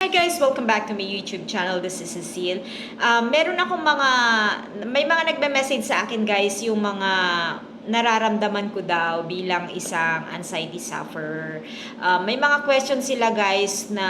Hi guys! Welcome back to my YouTube channel. This is Cecile. Um, meron akong mga, may mga nagme-message sa akin guys, yung mga nararamdaman ko daw bilang isang anxiety sufferer. Um, may mga questions sila guys na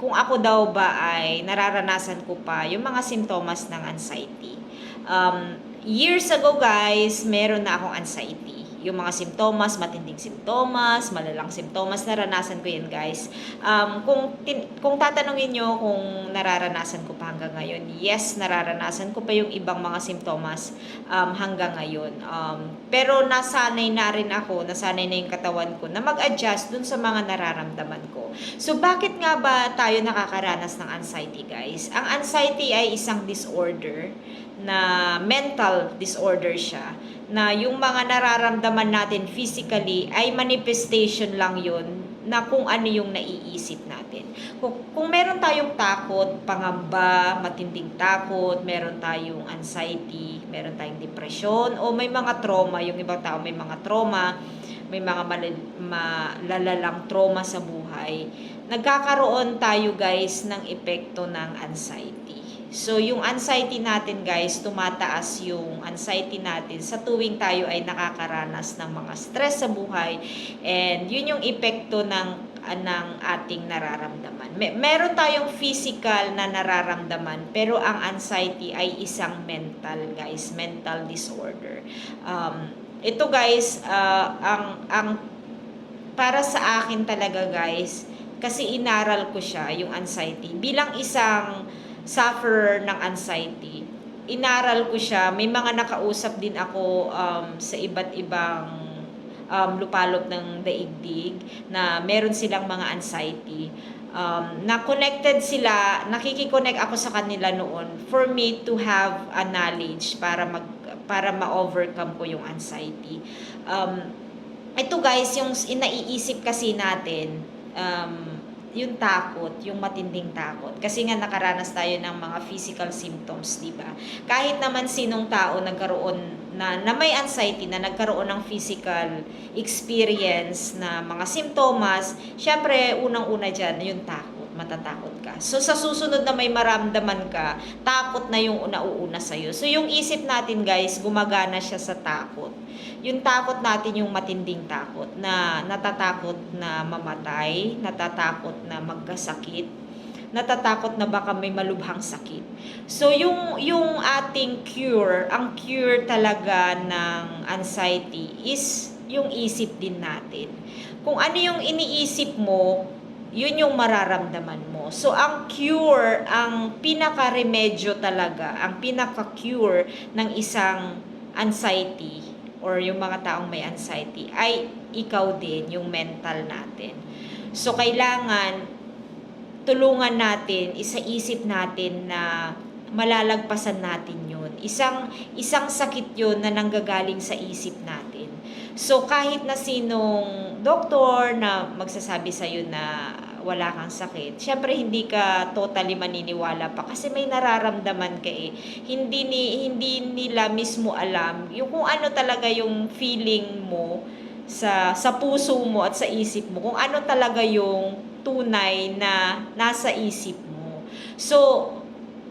kung ako daw ba ay nararanasan ko pa yung mga simptomas ng anxiety. Um, years ago guys, meron na akong anxiety yung mga simptomas, matinding simptomas, malalang simptomas, naranasan ko yan guys. Um, kung, tin- kung tatanungin nyo kung nararanasan ko pa hanggang ngayon, yes, nararanasan ko pa yung ibang mga simptomas um, hanggang ngayon. Um, pero nasanay na rin ako, nasanay na yung katawan ko na mag-adjust dun sa mga nararamdaman ko. So bakit nga ba tayo nakakaranas ng anxiety guys? Ang anxiety ay isang disorder na mental disorder siya na yung mga nararamdaman natin physically ay manifestation lang yun na kung ano yung naiisip natin. Kung, kung meron tayong takot, pangamba, matinding takot, meron tayong anxiety, meron tayong depression, o may mga trauma, yung ibang tao may mga trauma, may mga malal- malalalang trauma sa buhay, nagkakaroon tayo guys ng epekto ng anxiety. So, yung anxiety natin guys, tumataas yung anxiety natin sa tuwing tayo ay nakakaranas ng mga stress sa buhay. And yun yung epekto ng, ah, ng ating nararamdaman. May, meron tayong physical na nararamdaman, pero ang anxiety ay isang mental guys, mental disorder. Um, ito guys, ah, ang, ang para sa akin talaga guys, kasi inaral ko siya, yung anxiety. Bilang isang sufferer ng anxiety, inaral ko siya. May mga nakausap din ako um, sa iba't ibang um, lupalop ng daigdig na meron silang mga anxiety. Um, na connected sila, nakikiconnect ako sa kanila noon for me to have a knowledge para mag para ma-overcome ko yung anxiety. Um, ito guys, yung inaiisip kasi natin, um, yung takot, yung matinding takot. Kasi nga nakaranas tayo ng mga physical symptoms, di ba? Kahit naman sinong tao nagkaroon na, na may anxiety, na nagkaroon ng physical experience na mga simptomas, syempre, unang-una dyan, yung takot matatakot ka. So, sa susunod na may maramdaman ka, takot na yung nauuna sa'yo. So, yung isip natin, guys, gumagana siya sa takot. Yung takot natin, yung matinding takot, na natatakot na mamatay, natatakot na magkasakit, natatakot na baka may malubhang sakit. So, yung, yung ating cure, ang cure talaga ng anxiety is yung isip din natin. Kung ano yung iniisip mo, yun yung mararamdaman mo. So, ang cure, ang pinaka-remedyo talaga, ang pinaka-cure ng isang anxiety or yung mga taong may anxiety ay ikaw din, yung mental natin. So, kailangan tulungan natin, isa-isip natin na malalagpasan natin yun. Isang, isang sakit yun na nanggagaling sa isip natin. So, kahit na sinong doktor na magsasabi sa'yo na wala kang sakit, syempre hindi ka totally maniniwala pa kasi may nararamdaman ka eh. Hindi, ni, hindi nila mismo alam yung kung ano talaga yung feeling mo sa, sa puso mo at sa isip mo, kung ano talaga yung tunay na nasa isip mo. So,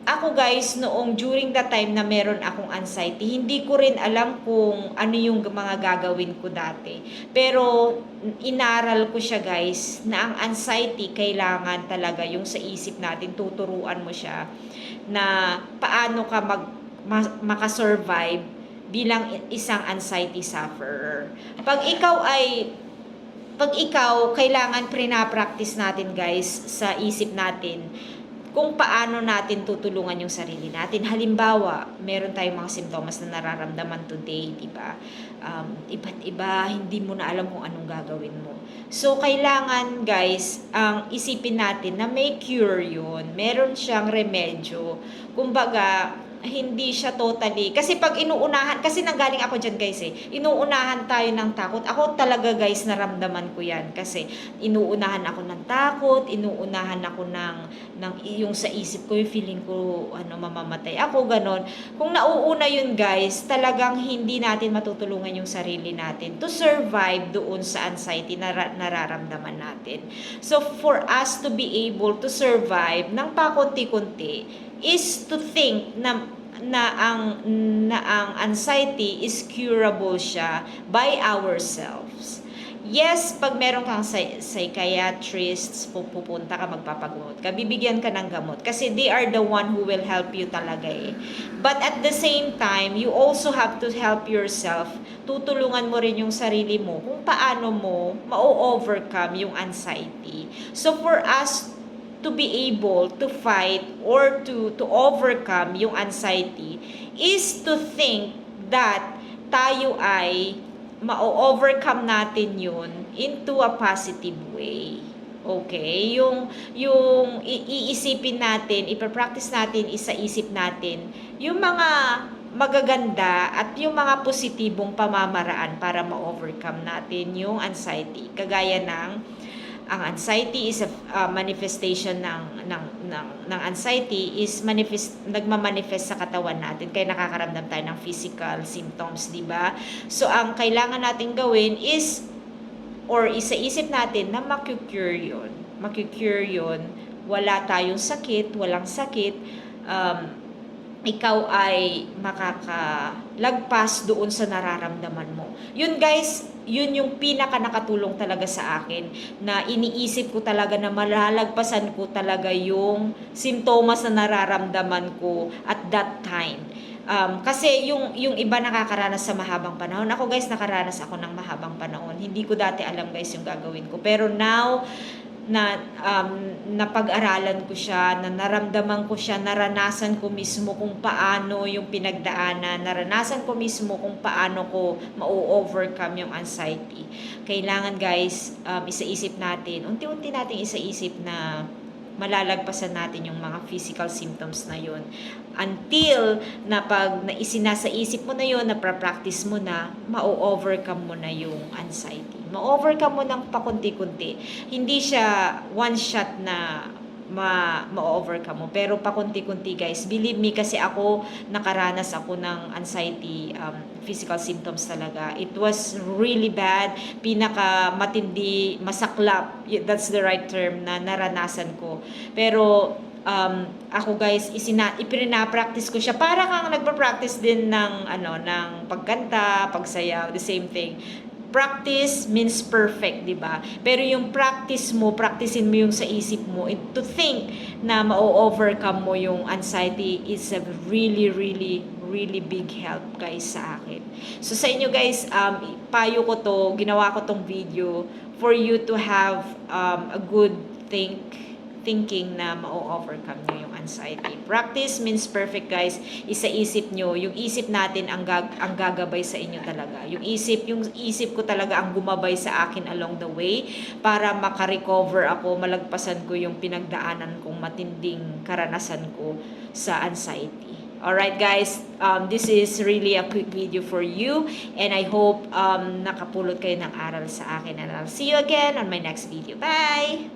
ako guys, noong during that time na meron akong anxiety, hindi ko rin alam kung ano yung mga gagawin ko dati. Pero inaral ko siya guys, na ang anxiety kailangan talaga yung sa isip natin, tuturuan mo siya na paano ka mag, ma- makasurvive bilang isang anxiety sufferer. Pag ikaw ay pag ikaw, kailangan pre-practice natin guys sa isip natin kung paano natin tutulungan yung sarili natin. Halimbawa, meron tayong mga simptomas na nararamdaman today, di ba? Um, iba't iba, hindi mo na alam kung anong gagawin mo. So, kailangan guys, ang isipin natin na may cure yun. Meron siyang remedyo. Kumbaga, hindi siya totally. Kasi pag inuunahan kasi nanggaling ako diyan guys eh. Inuunahan tayo ng takot. Ako talaga guys naramdaman ko yan. Kasi inuunahan ako ng takot inuunahan ako ng ng yung sa isip ko yung feeling ko ano mamamatay ako ganon. Kung nauuna yun guys talagang hindi natin matutulungan yung sarili natin to survive doon sa anxiety na ra- nararamdaman natin. So for us to be able to survive ng pakunti-kunti is to think na na ang na ang anxiety is curable siya by ourselves. Yes, pag meron kang psy- psychiatrists, pu- pupunta ka, magpapagamot ka, bibigyan ka ng gamot. Kasi they are the one who will help you talaga eh. But at the same time, you also have to help yourself. Tutulungan mo rin yung sarili mo kung paano mo ma-overcome yung anxiety. So for us to be able to fight or to to overcome yung anxiety is to think that tayo ay ma-overcome natin yun into a positive way. Okay? Yung, yung iisipin natin, ipapractice natin, isa-isip natin, yung mga magaganda at yung mga positibong pamamaraan para ma-overcome natin yung anxiety. Kagaya ng ang anxiety is a uh, manifestation ng ng ng ng anxiety is manifest nagma-manifest sa katawan natin kaya nakakaramdam tayo ng physical symptoms, 'di ba? So ang kailangan natin gawin is or isa-isip natin na maku-cure 'yon. Maku-cure 'yon. Wala tayong sakit, walang sakit. Um, ikaw ay makakalagpas doon sa nararamdaman mo. Yun guys, yun yung pinaka nakatulong talaga sa akin na iniisip ko talaga na malalagpasan ko talaga yung simptomas na nararamdaman ko at that time. Um, kasi yung yung iba nakakaranas sa mahabang panahon. Ako guys, nakaranas ako ng mahabang panahon. Hindi ko dati alam guys yung gagawin ko. Pero now na um, napag-aralan ko siya, na naramdaman ko siya, naranasan ko mismo kung paano yung pinagdaanan, naranasan ko mismo kung paano ko ma-overcome yung anxiety. Kailangan guys, um, isa-isip natin, unti-unti natin isa-isip na malalagpasan natin yung mga physical symptoms na yun. Until na pag naisinasa isip mo na yun, na practice mo na, ma-overcome mo na yung anxiety. Ma-overcome mo ng pakunti-kunti. Hindi siya one shot na ma ma-overcome mo. Pero pakunti-kunti guys, believe me kasi ako nakaranas ako ng anxiety um, physical symptoms talaga. It was really bad, pinaka matindi, masaklap. That's the right term na naranasan ko. Pero um, ako guys, isina ipina-practice ko siya para kang nagpa-practice din ng ano ng pagkanta, pagsayaw, the same thing practice means perfect, di ba? Pero yung practice mo, practicein mo yung sa isip mo, and to think na ma-overcome mo yung anxiety is a really, really, really big help, guys, sa akin. So, sa inyo, guys, um, payo ko to, ginawa ko tong video for you to have um, a good think thinking na ma-overcome nyo anxiety. Practice means perfect, guys. Isa-isip nyo, yung isip natin ang, gag- ang gagabay sa inyo talaga. Yung isip, yung isip ko talaga ang gumabay sa akin along the way para makarecover ako, malagpasan ko yung pinagdaanan kong matinding karanasan ko sa anxiety. Alright guys, um, this is really a quick video for you and I hope um, nakapulot kayo ng aral sa akin and I'll see you again on my next video. Bye!